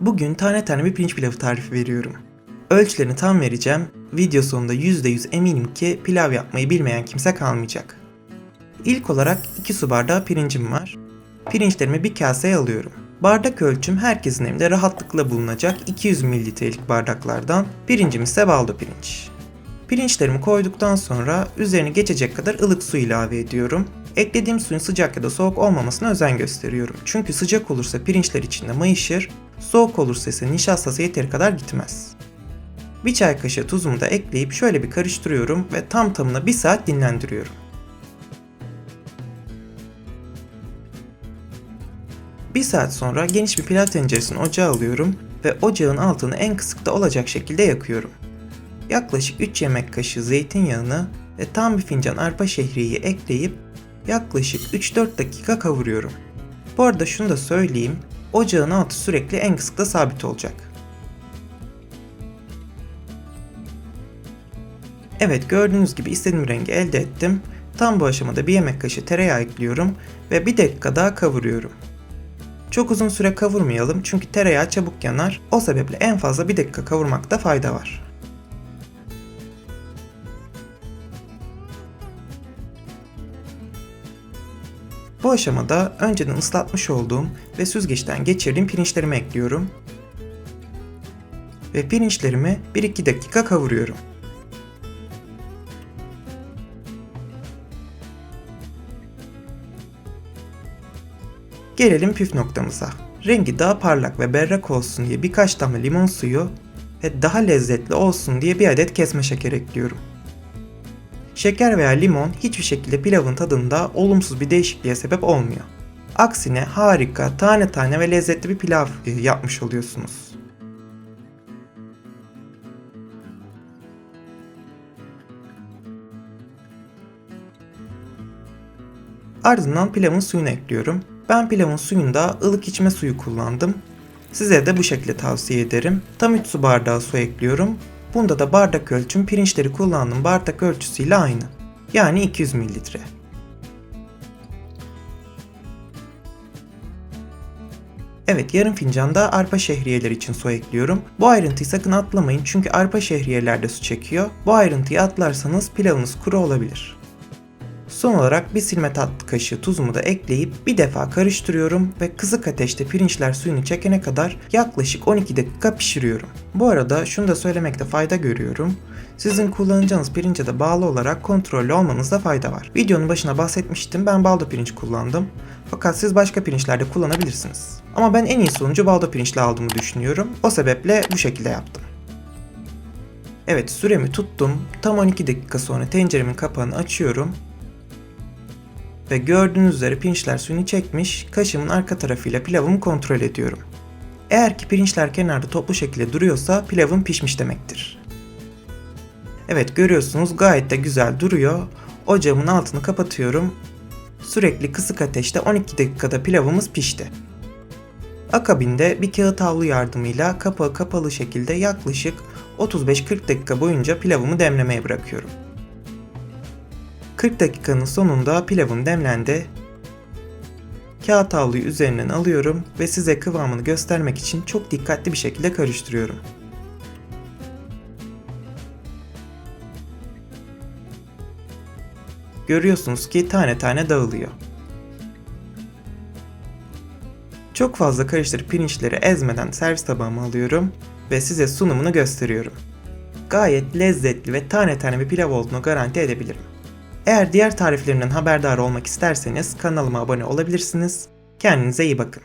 Bugün tane tane bir pirinç pilavı tarifi veriyorum. Ölçülerini tam vereceğim. Video sonunda %100 eminim ki pilav yapmayı bilmeyen kimse kalmayacak. İlk olarak 2 su bardağı pirincim var. Pirinçlerimi bir kaseye alıyorum. Bardak ölçüm herkesin evinde rahatlıkla bulunacak 200 mililitrelik bardaklardan. Pirincim ise baldo pirinç. Pirinçlerimi koyduktan sonra üzerine geçecek kadar ılık su ilave ediyorum. Eklediğim suyun sıcak ya da soğuk olmamasına özen gösteriyorum. Çünkü sıcak olursa pirinçler içinde mayışır, soğuk olursa ise nişastası yeteri kadar gitmez. Bir çay kaşığı tuzumu da ekleyip şöyle bir karıştırıyorum ve tam tamına 1 saat dinlendiriyorum. Bir saat sonra geniş bir pilav tenceresini ocağa alıyorum ve ocağın altını en kısıkta olacak şekilde yakıyorum. Yaklaşık 3 yemek kaşığı zeytinyağını ve tam bir fincan arpa şehriyeyi ekleyip yaklaşık 3-4 dakika kavuruyorum. Bu arada şunu da söyleyeyim, ocağın altı sürekli en kısıkta sabit olacak. Evet gördüğünüz gibi istediğim rengi elde ettim. Tam bu aşamada bir yemek kaşığı tereyağı ekliyorum ve bir dakika daha kavuruyorum. Çok uzun süre kavurmayalım çünkü tereyağı çabuk yanar. O sebeple en fazla bir dakika kavurmakta fayda var. Bu aşamada önceden ıslatmış olduğum ve süzgeçten geçirdiğim pirinçlerimi ekliyorum. Ve pirinçlerimi 1-2 dakika kavuruyorum. Gelelim püf noktamıza. Rengi daha parlak ve berrak olsun diye birkaç damla limon suyu ve daha lezzetli olsun diye bir adet kesme şeker ekliyorum. Şeker veya limon hiçbir şekilde pilavın tadında olumsuz bir değişikliğe sebep olmuyor. Aksine harika, tane tane ve lezzetli bir pilav e, yapmış oluyorsunuz. Ardından pilavın suyunu ekliyorum. Ben pilavın suyunda ılık içme suyu kullandım. Size de bu şekilde tavsiye ederim. Tam 3 su bardağı su ekliyorum. Bunda da bardak ölçüm pirinçleri kullandığım bardak ölçüsüyle aynı. Yani 200 mililitre. Evet yarım fincan da arpa şehriyeler için su ekliyorum. Bu ayrıntıyı sakın atlamayın çünkü arpa şehriyeler de su çekiyor. Bu ayrıntıyı atlarsanız pilavınız kuru olabilir. Son olarak bir silme tatlı kaşığı tuzumu da ekleyip bir defa karıştırıyorum ve kısık ateşte pirinçler suyunu çekene kadar yaklaşık 12 dakika pişiriyorum. Bu arada şunu da söylemekte fayda görüyorum. Sizin kullanacağınız pirince de bağlı olarak kontrollü olmanızda fayda var. Videonun başına bahsetmiştim ben baldo pirinç kullandım. Fakat siz başka pirinçlerde kullanabilirsiniz. Ama ben en iyi sonucu baldo pirinçle aldığımı düşünüyorum. O sebeple bu şekilde yaptım. Evet süremi tuttum. Tam 12 dakika sonra tenceremin kapağını açıyorum ve gördüğünüz üzere pirinçler suyunu çekmiş, kaşığımın arka tarafıyla pilavımı kontrol ediyorum. Eğer ki pirinçler kenarda toplu şekilde duruyorsa pilavım pişmiş demektir. Evet görüyorsunuz gayet de güzel duruyor. Ocağımın altını kapatıyorum. Sürekli kısık ateşte 12 dakikada pilavımız pişti. Akabinde bir kağıt havlu yardımıyla kapağı kapalı şekilde yaklaşık 35-40 dakika boyunca pilavımı demlemeye bırakıyorum. 40 dakikanın sonunda pilavım demlendi. Kağıt havluyu üzerinden alıyorum ve size kıvamını göstermek için çok dikkatli bir şekilde karıştırıyorum. Görüyorsunuz ki tane tane dağılıyor. Çok fazla karıştırıp pirinçleri ezmeden servis tabağıma alıyorum ve size sunumunu gösteriyorum. Gayet lezzetli ve tane tane bir pilav olduğunu garanti edebilirim. Eğer diğer tariflerimden haberdar olmak isterseniz kanalıma abone olabilirsiniz. Kendinize iyi bakın.